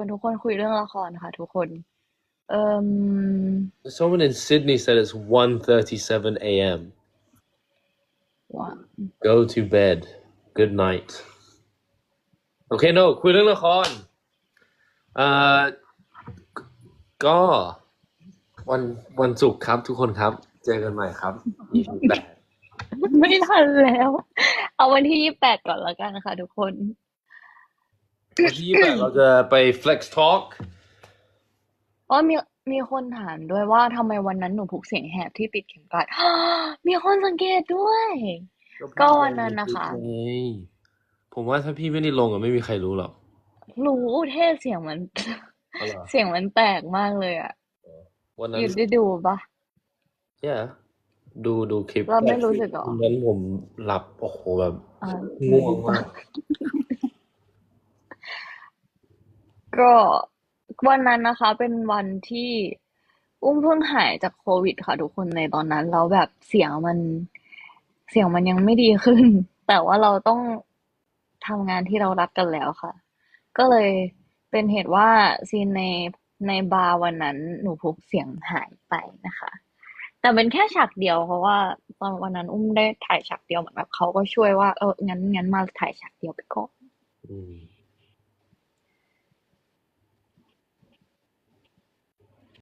ชวนทุกคนคุยเรื่องละครค่ะทุกคน เอ่ม Someone in Sydney said it's 1:37 a.m. ว่า Go to bed. Good night. Okay, no คุยเรื่องละครเอ่อก็วันวันศุกร์ครับทุกคนครับ เจอกันใหม่ครับ EP แปดไม่ทันแล้ว เอาวันที่ยี่แปดก่อนแล้วกันนะคะทุกคน วันที่ยี่แปดเราจะไป Flex Talk อ๋อมีมีคนถามด้วยว่าทำไมวันนั้นหนูผูกเสียงแหบที่ปิดเข็มกลัด มีคนสังเกตด้วย ก็วันนั้นนะคะไงผมว่าถ้าพี่ไม่ได้ลงอะไม่มีใครรู้หรอกรู้เท่เสียงมัน เอาเหรอเสียงมันแตกมากเลยอะวันนั้นอยู่ได้ดูปะ yeah ดูดูคลิปเราไม่รู้สึกหรอ วันนั้นผมหลับ โอ้โหแบบอ่าง่วงมาก ก็วันนั้นนะคะ เป็นวันที่อุ้มเพิ่งหายจากโควิดค่ะทุกคนในตอนนั้นแล้วแบบเสียงมัน เสียงมันยังไม่ดีขึ้น แต่ว่าเราต้องทำงานที่เรารักกันแล้วค่ะ ก็เลยเป็นเหตุว่าซีนในในบาร์วันนั้นหนูพกเสียงหายไปนะคะ แต่เป็นแค่ฉากเดียวเพราะว่าตอนวันนั้นอุ้มได้ถ่ายฉากเดียวเหมือนแบบเขาก็ช่วยว่าเอองั้นงั้นมาถ่ายฉากเดียวไปก่อน อืม